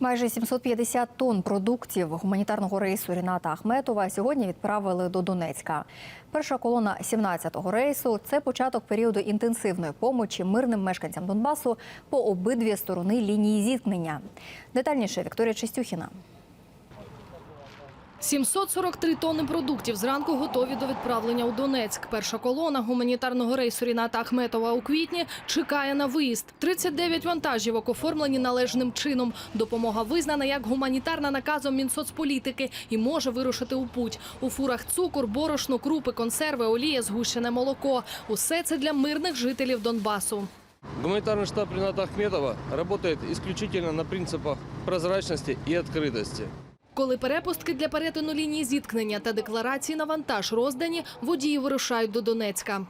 Майже 750 тонн продуктів гуманітарного рейсу Ріната Ахметова сьогодні відправили до Донецька. Перша колона 17-го рейсу це початок періоду інтенсивної помочі мирним мешканцям Донбасу по обидві сторони лінії зіткнення. Детальніше Вікторія Чистюхіна. 743 тонни продуктів зранку готові до відправлення у Донецьк. Перша колона гуманітарного рейсу Ріната Ахметова у квітні чекає на виїзд. 39 вантажівок оформлені належним чином. Допомога визнана як гуманітарна наказом Мінсоцполітики і може вирушити у путь. У фурах цукор, борошно, крупи, консерви, олія, згущене молоко. Усе це для мирних жителів Донбасу. Гуманитарный штаб Рената Ахметова работает исключительно на принципах прозрачности и открытости. Коли перепустки для перетину лінії зіткнення та декларації на вантаж роздані, водії вирушають до Донецька.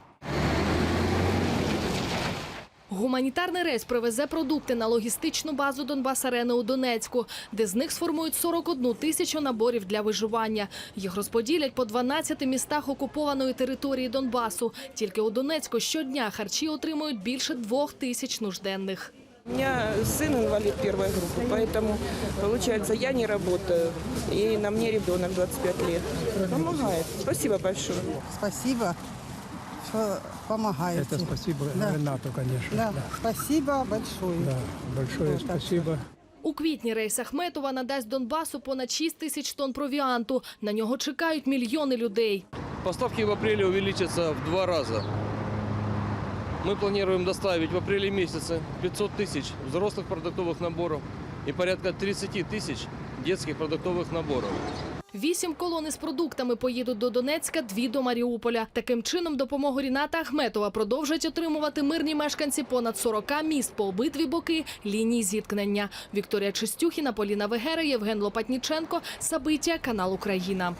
Гуманітарний рейс привезе продукти на логістичну базу Донбас-Арени у Донецьку, де з них сформують 41 тисячу наборів для виживання. Їх розподілять по 12 містах окупованої території Донбасу. Тільки у Донецьку щодня харчі отримують більше двох тисяч нужденних. У меня сын инвалид первой группы, поэтому, получается, я не работаю, и на мне ребенок 25 лет. Помогает. Спасибо большое. Спасибо, что помогаете. Это спасибо Да. Ренату, конечно. Да, спасибо большое. Да, большое Вот так спасибо. У квітні рейс Ахметова надасть Донбасу понад 6 тисяч тонн провіанту. На нього чекають мільйони людей. Поставки в апреле увеличатся в два раза. Мы планируем доставить в апреле месяце 500 тысяч взрослых продуктовых наборов и порядка 30 тысяч детских продуктовых наборов. Вісім колон із продуктами поїдуть до Донецька, дві до Маріуполя. Таким чином, допомогу Ріната Ахметова продовжать отримувати мирні мешканці понад 40 міст по обидві боки лінії зіткнення. Вікторія Чистюхіна, Поліна Вегера, Євген Лопатніченко, Сабиття, канал Україна.